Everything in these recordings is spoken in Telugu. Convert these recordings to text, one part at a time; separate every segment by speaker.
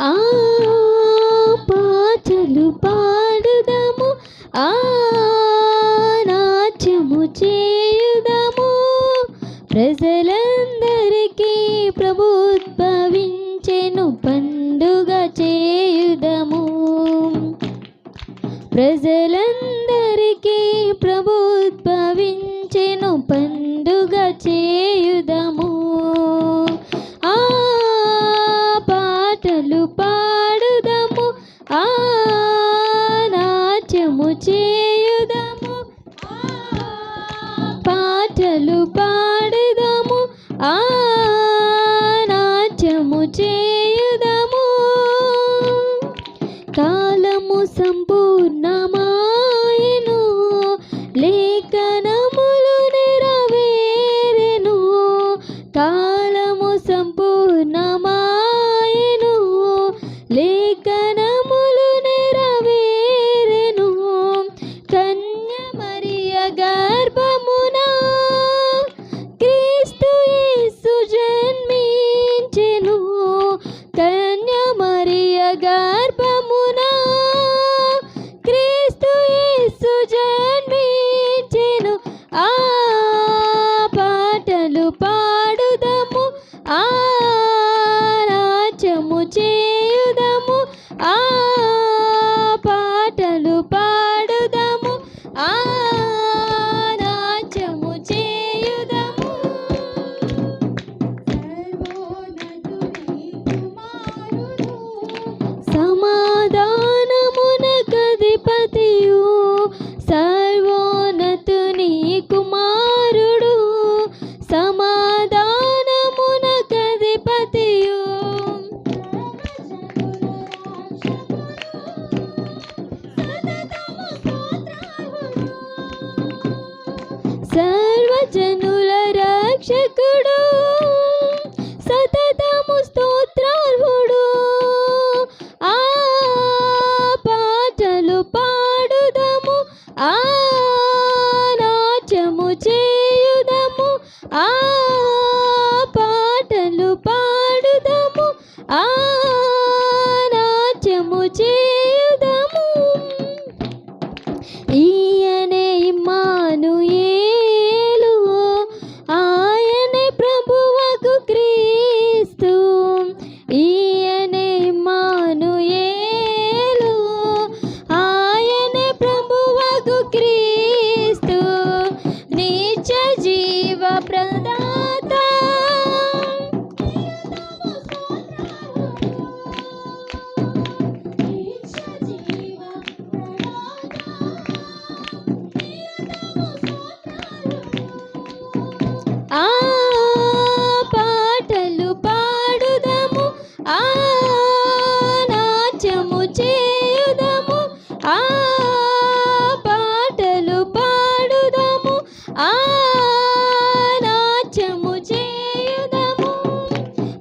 Speaker 1: ఆ పాటలు పాడుదాము ఆ నాట్యము చేయుదాము. ప్రజలందరికీ ప్రభుత్వవించెను పండుగ చేయుదము. ప్రజ ఆ నాట్యము చేయుదము. పాటలు పాడుదము. ఆ నాట్యము చేయుదము. కాలము సంపూర్ణమాయను. లేఖనములు నెరవేరెను. కా పాడుదము సర్వజనుల రక్షకుడు సతతము స్తోత్రార్హుడు. ఆ పాటలు పాడుదము ఆ నాట్యము చేయుదము ఆ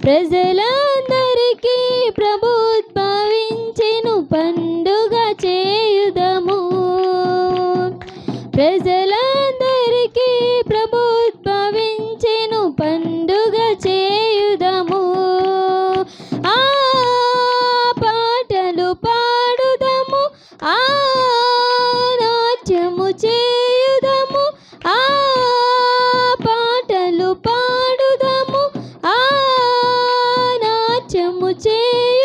Speaker 1: ప్రజలందరికీ ప్రభుత్వవించెను పండుగ చేయుదము. ప్రజలందరికీ ప్రభుత్వవించెను పండుగ చేయుదము. ఆ పాటలు పాడుదము ఆ నాట్యము చే मुझे